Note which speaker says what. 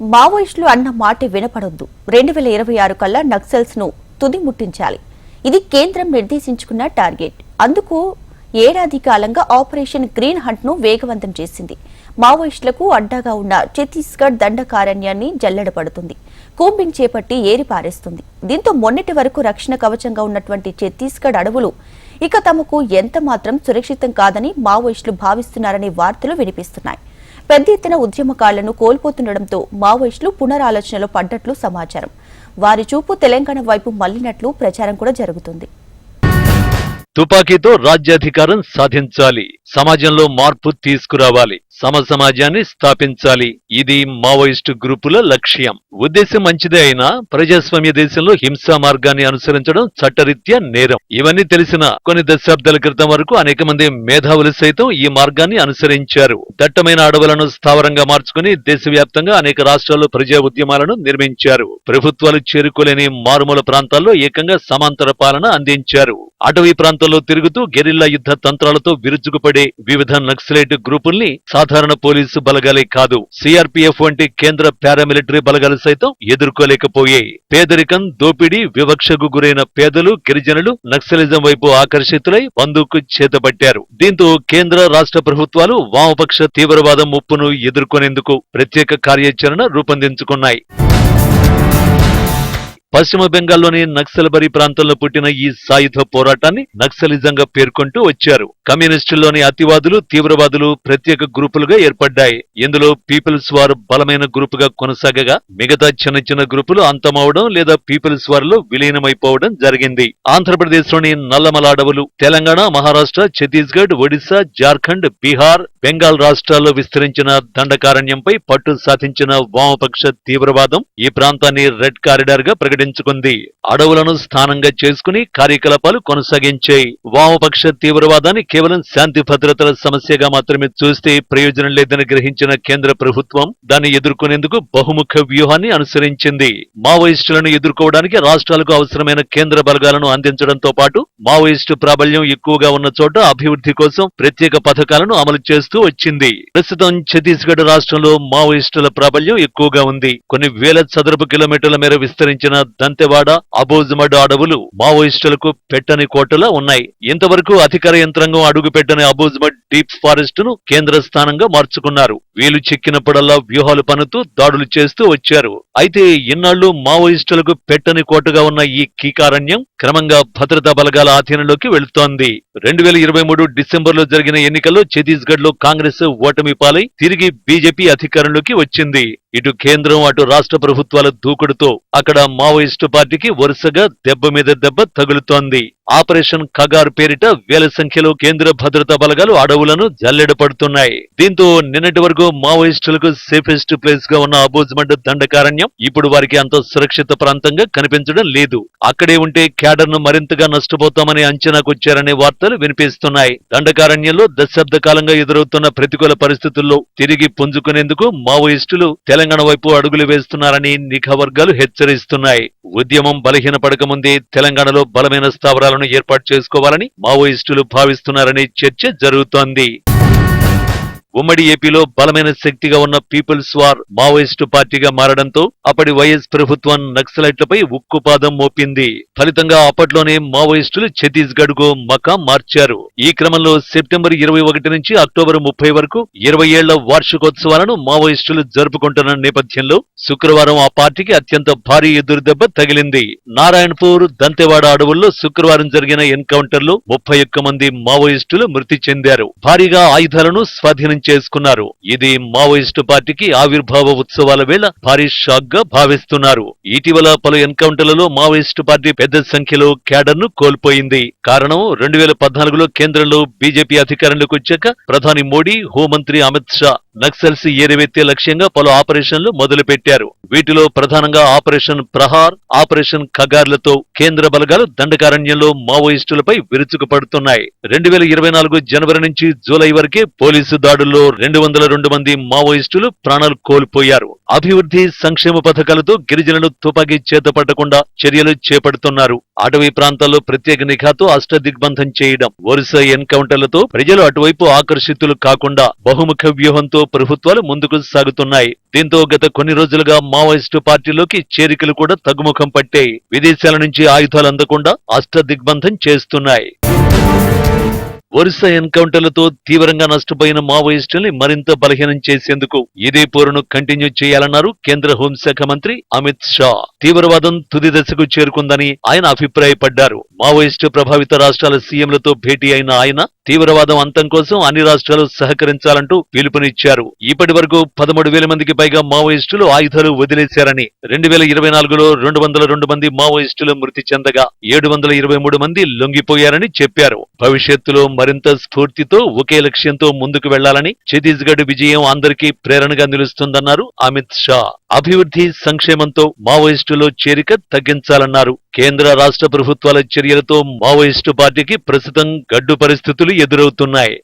Speaker 1: మావోయిస్టులు అన్న మాట వినపడొద్దు. రెండు వేల ఇరవై ఆరు కల్లా నక్సల్స్ను తుది ముట్టించాలి. ఇది కేంద్రం నిర్దేశించుకున్న టార్గెట్. అందుకు ఏడాది కాలంగా ఆపరేషన్ గ్రీన్ హంట్ను వేగవంతం చేసింది. మావోయిస్టులకు అడ్డాగా ఉన్న ఛత్తీస్గఢ్ దండకారణ్యాన్ని జల్లెడపడుతుంది. కూంబింగ్ చేపట్టి ఏరి పారేస్తుంది దీంతో మొన్నటి వరకు రక్షణ కవచంగా ఉన్నటువంటి ఛత్తీస్గఢ్ అడవులు ఇక తమకు ఎంత మాత్రం సురక్షితం కాదని మావోయిస్టులు భావిస్తున్నారనే వార్తలు వినిపిస్తున్నాయి. పెద్ద ఎత్తున ఉద్యమకాలను కోల్పోతుండటంతో మావోయిస్టులు పునరాలోచనలో పడ్డట్లు సమాచారం. వారి చూపు తెలంగాణ వైపు మళ్ళినట్లు ప్రచారం కూడా జరుగుతుంది.
Speaker 2: తుపాకీతో రాజ్యాధికారం సాధించాలి. సమాజంలో మార్పు తీసుకురావాలి. సమ సమాజాన్ని స్థాపించాలి. ఇది మావోయిస్టు గ్రూపుల లక్ష్యం. ఉద్దేశం మంచిదే అయినా ప్రజాస్వామ్య దేశంలో హింసా మార్గాన్ని అనుసరించడం చట్టరీత్యా నేరం. ఇవన్నీ తెలిసిన కొన్ని దశాబ్దాల క్రితం వరకు అనేక మంది మేధావులు సైతం ఈ మార్గాన్ని అనుసరించారు. దట్టమైన అడవులను స్థావరంగా మార్చుకుని దేశవ్యాప్తంగా అనేక రాష్ట్రాల్లో ప్రజా ఉద్యమాలను నిర్మించారు. ప్రభుత్వాలు చేరుకోలేని మారుమూల ప్రాంతాల్లో ఏకంగా సమాంతర పాలన అందించారు. అటవీ ప్రాంతంలో తిరుగుతూ గెరిల్లా యుద్ధ తంత్రాలతో విరుచుకుపడే వివిధ నక్సలైట్ గ్రూపుల్ని సాధారణ పోలీసు బలగాలే కాదు సిఆర్పీఎఫ్ వంటి కేంద్ర పారామిలిటరీ బలగాలు సైతం ఎదుర్కోలేకపోయాయి పేదరికం దోపిడీ వివక్షకు గురైన పేదలు గిరిజనులు నక్సలిజం వైపు ఆకర్షితులై బందూకు చేతబట్టారు. దీంతో కేంద్ర రాష్ట్ర ప్రభుత్వాలు వామపక్ష తీవ్రవాదం ముప్పును ఎదుర్కొనేందుకు ప్రత్యేక కార్యాచరణ రూపొందించుకున్నాయి. పశ్చిమ బెంగాల్లోని నక్సల్బరీ ప్రాంతంలో పుట్టిన ఈ సాయుధ పోరాటాన్ని నక్సలిజంగా పేర్కొంటూ వచ్చారు. కమ్యూనిస్టుల్లోని అతివాదులు తీవ్రవాదులు ప్రత్యేక గ్రూపులుగా ఏర్పడ్డాయి. ఇందులో పీపుల్స్ వార్ బలమైన గ్రూపుగా కొనసాగగా మిగతా చిన్న చిన్న గ్రూపులు అంతమవడం లేదా పీపుల్స్ వార్లో విలీనమైపోవడం జరిగింది. ఆంధ్రప్రదేశ్లోని నల్లమల అడవులు తెలంగాణ మహారాష్ట్ర ఛత్తీస్గఢ్ ఒడిశా జార్ఖండ్ బీహార్ బెంగాల్ రాష్ట్రాల్లో విస్తరించిన దండకారణ్యంపై పట్టు సాధించిన వామపక్ష తీవ్రవాదం ఈ ప్రాంతాన్ని రెడ్ కారిడార్గా ప్రకటించుకుంది అడవులను స్థానంగా చేసుకుని కార్యకలాపాలు కొనసాగించాయి. వామపక్ష తీవ్రవాదాన్ని కేవలం శాంతి భద్రతల సమస్యగా మాత్రమే చూస్తే ప్రయోజనం లేదని గ్రహించిన కేంద్ర ప్రభుత్వం దాన్ని ఎదుర్కొనేందుకు బహుముఖ వ్యూహాన్ని అనుసరించింది. మావోయిస్టులను ఎదుర్కోవడానికి రాష్ట్రాలకు అవసరమైన కేంద్ర బలగాలను అందించడంతో పాటు మావోయిస్టు ప్రాబల్యం ఎక్కువగా ఉన్న చోట అభివృద్ధి కోసం ప్రత్యేక పథకాలను అమలు చేస్తూ వచ్చింది. ప్రస్తుతం ఛత్తీస్గఢ్ రాష్ట్రంలో మావోయిస్టుల ప్రాబల్యం ఎక్కువగా ఉంది. కొన్ని వేల చదరపు కిలోమీటర్ల మేర విస్తరించిన దంతెవాడ అబోజమడ్ అడవులు మావోయిస్టులకు పెట్టని కోటలా ఉన్నాయి. ఇంతవరకు అధికార యంత్రాంగం అడుగు పెట్టని అబోజమడ్ డీప్ ఫారెస్ట్ను కేంద్ర స్థానంగా మార్చుకున్నారు. వీలు చిక్కినప్పుడల్లా వ్యూహాలు పనుతూ దాడులు చేస్తూ వచ్చారు. అయితే ఇన్నాళ్ళు మావోయిస్టులకు పెట్టని కోటగా ఉన్న ఈ కీకారణ్యం క్రమంగా భద్రతా బలగాల ఆధీనంలోకి వెళుతోంది. రెండు వేల ఇరవై మూడు డిసెంబర్లో జరిగిన ఎన్నికల్లో ఛత్తీస్గఢ్లో కాంగ్రెస్ ఓటమి పాలై తిరిగి బీజేపీ అధికారంలోకి వచ్చింది. ఇటు కేంద్రం అటు రాష్ట్ర ప్రభుత్వాల దూకుడుతో అక్కడ మావోయిస్టు పార్టీకి వరుసగా దెబ్బ మీద దెబ్బ తగులుతోంది. ఆపరేషన్ కగార్ పేరిట వేల సంఖ్యలో కేంద్ర భద్రతా బలగాలు అడవులను జల్లెడపడుతున్నాయి. దీంతో నిన్నటి వరకు మావోయిస్టులకు సేఫెస్ట్ ప్లేస్గా ఉన్న అబోజ్మండ్ దండకారణ్యం ఇప్పుడు వారికి అంత సురక్షిత ప్రాంతంగా కనిపించడం లేదు. అక్కడే ఉంటే క్యాడర్ను మరింతగా నష్టపోతామని అంచనాకొచ్చారనే వార్తలు వినిపిస్తున్నాయి. దండకారణ్యంలో దశాబ్ద కాలంగా ఎదురవుతున్న ప్రతికూల పరిస్థితుల్లో తిరిగి పుంజుకునేందుకు మావోయిస్టులు తెలంగాణ వైపు అడుగులు వేస్తున్నారని నిఘా వర్గాలు హెచ్చరిస్తున్నాయి. ఉద్యమం బలహీనపడకముందే తెలంగాణలో బలమైన స్థావరాలను ఏర్పాటు చేసుకోవాలని మావోయిస్టులు భావిస్తున్నారని చర్చ జరుగుతోంది. ఉమ్మడి ఏపీలో బలమైన శక్తిగా ఉన్న పీపుల్స్ వార్ మావోయిస్టు పార్టీగా మారడంతో అప్పటి వైఎస్ ప్రభుత్వం నక్సలైట్లపై ఉక్కుపాదం మోపింది. ఫలితంగా అప్పట్లోనే మావోయిస్టులు ఛత్తీస్గఢ్కు మకాం మార్చారు. ఈ క్రమంలో సెప్టెంబర్ ఇరవై ఒకటి నుంచి అక్టోబర్ ముప్పై వరకు ఇరవై ఏళ్ళ వార్షికోత్సవాలను మావోయిస్టులు జరుపుకుంటున్న నేపథ్యంలో శుక్రవారం ఆ పార్టీకి అత్యంత భారీ ఎదురుదెబ్బ తగిలింది. నారాయణపూర్ దంతెవాడ అడవుల్లో శుక్రవారం జరిగిన ఎన్కౌంటర్లో ముప్పై ఒక్క మంది మావోయిస్టులు మృతి చెందారు. భారీగా ఆయుధాలను స్వాధీనం చేసుకున్నారు. ఇది మావోయిస్టు పార్టీకి ఆవిర్భావ ఉత్సవాల వేళ భారీ షాక్గా భావిస్తున్నారు. ఇటీవల పలు ఎన్కౌంటర్లలో మావోయిస్టు పార్టీ పెద్ద సంఖ్యలో క్యాడర్ను కోల్పోయింది. కారణం రెండు వేల పద్నాలుగులో కేంద్రంలో బీజేపీ అధికారంలోకి వచ్చాక ప్రధాని మోడీ హోంమంత్రి అమిత్ షా. నక్సల్స్ ఏరివెత్తే లక్ష్యంగా పలు ఆపరేషన్లు మొదలుపెట్టారు. వీటిలో ప్రధానంగా ఆపరేషన్ ప్రహార్ ఆపరేషన్ ఖగార్లతో కేంద్ర బలగాలు దండకారణ్యంలో మావోయిస్టులపై విరుచుకుపడుతున్నాయి. రెండు వేల ఇరవై నాలుగు జనవరి నుంచి జూలై వరకే పోలీసు దాడుల్లో రెండు వందల రెండు మంది మావోయిస్టులు ప్రాణాలు కోల్పోయారు. అభివృద్ధి సంక్షేమ పథకాలతో గిరిజనులు తుపాకీ చేత పట్టకుండా చర్యలు చేపడుతున్నారు. అటవీ ప్రాంతాల్లో ప్రత్యేక నిఘాతో అష్టదిగ్బంధం చేయడం వరుస ఎన్కౌంటర్లతో ప్రజలు అటువైపు ఆకర్షితులు కాకుండా బహుముఖ వ్యూహంతో చర్యలతో ప్రభుత్వాలు ముందుకు సాగుతున్నాయి. దీంతో గత కొన్ని రోజులుగా మావోయిస్టు పార్టీలోకి చేరికలు కూడా తగ్గుముఖం పట్టాయి. విదేశాల నుంచి ఆయుధాలు అందకుండా అష్టదిగ్బంధం చేస్తున్నాయి. వరుస ఎన్కౌంటర్లతో తీవ్రంగా నష్టపోయిన మావోయిస్టుల్ని మరింత బలహీనం చేసేందుకు ఇదే పోరును కంటిన్యూ చేయాలన్నారు కేంద్ర హోంశాఖ మంత్రి అమిత్ షా. తీవ్రవాదం తుది దశకు చేరుకుందని ఆయన అభిప్రాయపడ్డారు. మావోయిస్టు ప్రభావిత రాష్ట్రాల సీఎంలతో భేటీ అయిన ఆయన తీవ్రవాదం అంతం కోసం అన్ని రాష్ట్రాలు సహకరించాలంటూ పిలుపునిచ్చారు. ఇప్పటి వరకు పదమూడు వేల మందికి పైగా మావోయిస్టులు ఆయుధాలు వదిలేశారని రెండు వేల ఇరవై నాలుగులో రెండు వందల రెండు మంది మావోయిస్టులు మృతి చెందగా ఏడు వందల ఇరవై మూడు మంది లొంగిపోయారని చెప్పారు. భవిష్యత్తులో మరింత స్ఫూర్తితో ఒకే లక్ష్యంతో ముందుకు వెళ్ళాలని ఛత్తీస్గఢ్ విజయం అందరికీ ప్రేరణగా నిలుస్తుందన్నారు అమిత్ షా. అభివృద్ధి సంక్షేమంతో మావోయిస్టులో చేరిక తగ్గించాలన్నారు. కేంద్ర రాష్ట్ర ప్రభుత్వాల చర్యలతో మావోయిస్టు పార్టీకి ప్రస్తుతం గడ్డు పరిస్థితులు ఎదురవుతున్నాయి.